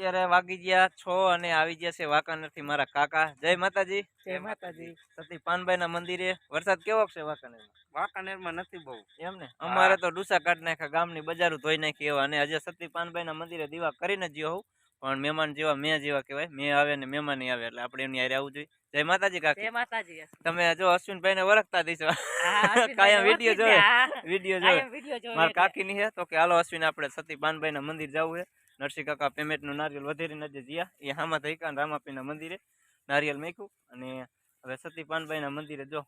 અત્યારે વાગી ગયા છો અને આવી ગયા છે વાંકાનેરથી મારા કાકા. જય માતાજી. જય માતાજી. સતી પાનભાઈ ના મંદિરે. વરસાદ કેવો છે વાંકાનેર વાંકાનેરમાં નથી બહુ. એમ ને? અમારે તો ડુસા કાઢ નાખ્યા ગામની બજારો ધોઈ નાખી એવા. અને હજે સતી પાનભાઈ ના મંદિરે દીવા કરીને જ ગયો હું પણ મહેમાન જેવા મેં જેવા કહેવાય. મેં આવે ને મહેમાન આવે એટલે આપણે એમની હારે આવવું જોઈએ. જય માતાજી કાકી. જય માતાજી તમે જો અશ્વિનભાઈ ને વરખતા દીશો. કાયમ વીડિયો જોયો વીડિયો જોવે? મારા કાકી ની હે તો કે હાલો અશ્વિન આપણે સતી પાનભાઈ ના મંદિર જવું છે. નરસિંહ કાકા પેમેન્ટનું નારિયેલ વધારે જે જીયા એ હામાં થઈ કાન રામાપીના મંદિરે નારિયેલ મેક્યું. અને હવે સતી પાનભાઈના મંદિરે જો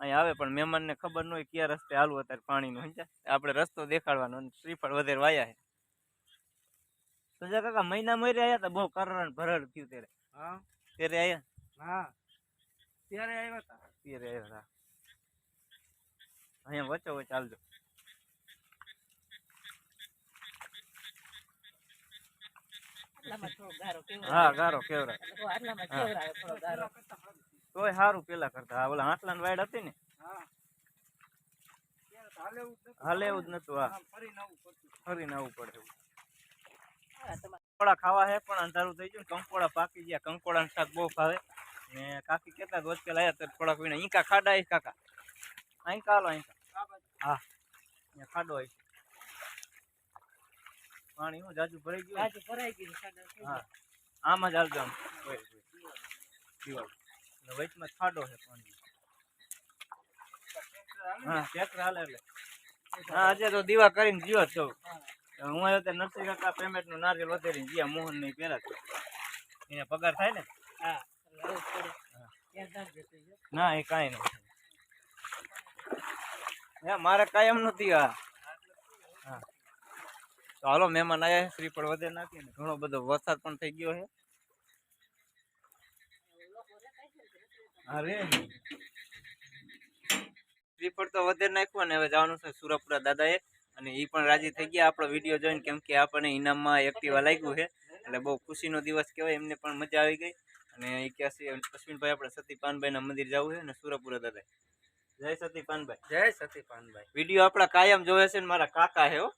અહીંયા આવે પણ મહેમાનને ખબર ન હોય કયા રસ્તે હાલવું અત્યારે પાણીનું નું આપણે રસ્તો દેખાડવાનો અને શ્રીફળ વધારે વાયા છે. સુજા કાકા મહિના મરી આયા તા બહુ કરણ ભરડ થયું ત્યારે. હા? ત્યારે આવ્યા હા. ત્યારે આવ્યા હતા? ત્યારે આવ્યા હતા. અહીંયા વચ્ચે વચ્ચે ચાલજો હા ગારો કેવરા તો આટલામાં હા. કેવડાવે થોડો ગારો. તોય સારું પેલા કરતા. ઓલા આટલા વાડ હતી ને? હાલે એવું જ નતું. હા. ફરીને આવવું પડતું. ફરીને પડે કંકોડા ખાવા હે પણ અંધારું થઈ ગયું ને કંકોડા પાકી ગયા. કંકોડા શાક બહુ ખાવે. ને કાકી કેતા રોજ પેલા આવ્યા તો થોડાક વીણા. ઈંકા ખાડા કાકા. અહીં કાલો અહીં હા. ખાડો આઈ પાણી હો જાજુ ભરાઈ ગયું જાજુ ભરાઈ થઈ હા. આમાં જ આવજો આમ. દિવાલ વચમાં ખાડો છે પાણી. હા ટ્રેક્ટર હાલે એટલે. હા આજે તો દીવા કરીને જીવો. છો હું આવ્યો ત્યારે નરસિંહ કાકા પેમેન્ટનું નારિયેલ વધેરી ગયા મોહનની પેલા એને પગાર થાય ને? હા. ના એ કાંઈ નહીં હે મારે કાયમ નથી આ. હા. તો હાલો મહેમાન આયા છે, શ્રીફળ વધે નાખી ને ઘણો બધો વરસાદ પણ થઈ ગયો છે. અરે શ્રીફળ તો વધે નાખ્યું ને હવે જવાનું છે સુરપુરા દાદાએ અને એ પણ રાજી થઈ ગયા. આપણો વીડિયો જોઈને કેમ કે આપણને ઇનામમાં એક્ટિવા લાગ્યું છે. એટલે બહુ ખુશીનો દિવસ કહેવાય એમને પણ મજા આવી ગઈ. અને એ કહે છે અશ્વિનભાઈ આપણે સતી પાનભાઈના મંદિર જવું છે અને સુરપુરા દાદા જય સતી પાનભાઈ જય સતીપાનભાઈ. વીડિયો આપણા કાયમ જોવે છે ને મારા કાકા છે હો.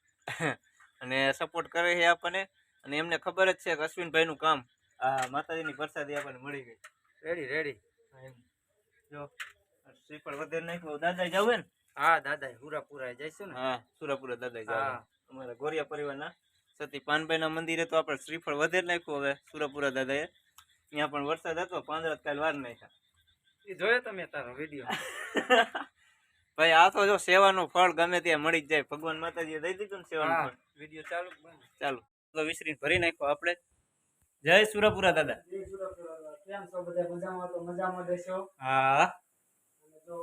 અને સપોર્ટ કરે છે આપણને. અને એમને ખબર જ છે કે અશ્વિનભાઈનું કામ આ માતાજીની પ્રસાદી આપણને મળી ગઈ. Ready ready. જો શ્રીફળ વધે નાખ્યું. દાદા જવું ને? હા દાદા પૂરા પૂરા જઈશું ને. હા સુરપુરા દાદા જવું. અમારા ગોરિયા પરિવારના સતી પાનભાઈના મંદિરે તો આપણે શ્રીફળ વધે નાખ્યું હવે સુરપુરા દાદાએ. ત્યાં પણ વરસાદ હતો પાંદડા કાલ વાર નાખ્યા. એ જોયો તમે તારો વીડિયો? ભાઈ આ તો જો સેવાનું ફળ ગમે ત્યાં મળી જાય. ભગવાન માતાજી દઈ દીધું ને સેવાનું ફળ. વીડિયો ચાલુ ચાલુ. તો વિસરીને ભરી નાખો આપણે. જય સુરપુરા દાદા. કેમ છો બધા? મજામાં? તો મજામાં દેશો હા. તો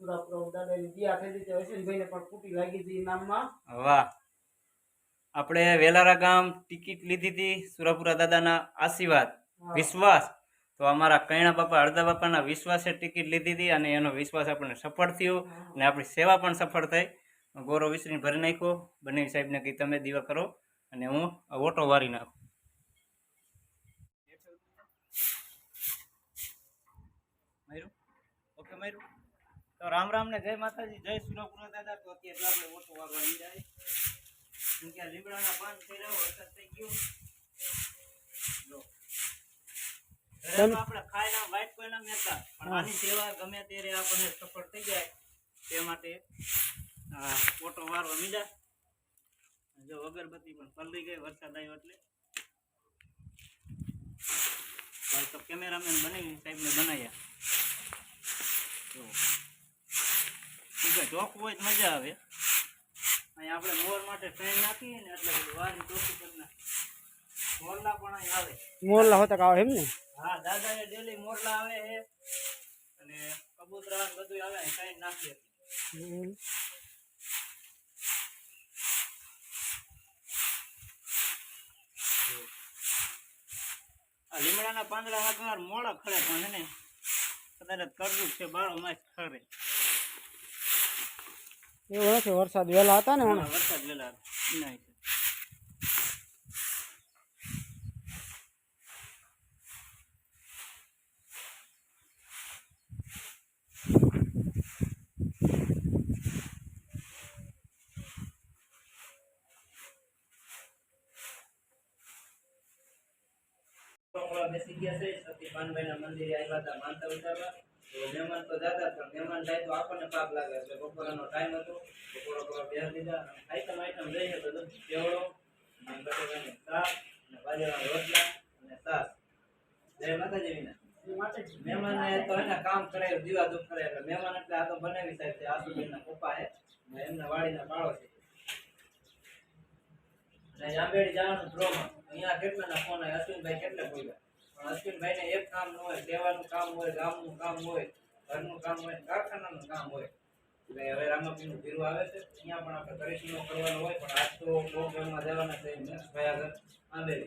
સુરપુરા દાદાની દિયા થઈ હતી અશ્વિનભાઈને પણ ફૂટી લાગી હતી નામમાં. વાહ. આપણે વેલારા ગામ ટિકિટ લીધી હતી સુરપુરા દાદાના આશીર્વાદ વિશ્વાસ. તો અમારા કૈણા બાપા હળદા બાપાના વિશ્વાસે ટિકિટ લીધી હતી અને એનો વિશ્વાસ આપણને સફળ થયો અને આપણી સેવા પણ સફળ થઈ. ગૌરવ વિસરીને ભરી નાખ્યો. બંને સાહેબને કહી તમે દીવા કરો અને હું ઓટો વારી નાખું. ઓકે માર્યું તો રામ રામ ને જય માતાજી, જય સુરપુરા દાદા, તો અત્યારે આપણે ઓટો વાગવા જાય કેમ કે લીમડાના પાન થઈ રહ્યો વરસાદ થઈ ગયો. આપણે ખાયના વાઇટ વાઈટ કોઈ ના મેતા પણ આની સેવા ગમે ત્યારે આપણને સફળ થઈ જાય તે માટે ફોટો વારો મીડા. જો અગરબત્તી પણ પલળી ગઈ વરસાદ આવ્યો એટલે. ભાઈ તો કેમેરામેન બની સાહેબને બનાવ્યા. જો. ચોખ્ખું હોય તો મજા આવે. અહીંયા આપણે મોર માટે ટ્રેન નાખીએ ને એટલે બધું વારની ચોખ્ખું કરી નાખીએ. મોરલા પણ આવે. મોરલા હોતા આવે એમ ને? હા દાદા એ ડેલી મોરલા આવે છે અને કબૂતરા બધું આવે કઈ નાખીએ લીમડાના પાંદડા હાથમાં મોડા ખરે પણ હે ને કદાચ કરવું છે બારો માસ ખરે. એવું નથી વરસાદ વહેલા હતા ને હા, વરસાદ વેલા એના જમવા બેસી ગયા છે. સતીપાનભાઈના મંદિરે આવ્યા હતા, માનતા ઉતારવા. તો મહેમાન તો જતા, પણ મહેમાન જાય તો આપણને પાપ લાગે એટલે બપોરનો ટાઈમ હતો, બપોરો કરવા બે દીધા આઈટમ આઈટમ લઈ હતો, બધું કેવડો. અને બટેકાની શાક, અને બાજરાના રોટલા, અને સાસ જય માતાજી વિના. મહેમાનને તો એના કામ કરાય, દીવા દુઃખ કરે. એટલે મહેમાન એટલે આ તો બનાવી સાહેબ છે, આસુબેનના પપ્પા એમના વાડીના પાડો છે. અને જાંબેડી જવાનું ડ્રોમાં અહીંયા કેટલાના ફોન આવે અશ્વિનભાઈ કેટલે અશ્વિનભાઈને એક કામ હોય સેવાનું કામ હોય, ગામનું કામ હોય, ઘરનું કામ હોય, કારખાનાનું કામ હોય. એટલે હવે રામાપીનું ભીરું આવે છે. અહીંયા પણ આપણે કરીશીનો કરવાનો હોય, પણ આજ તો પ્રોગ્રામમાં જવાના છે ભાઈ આગળ.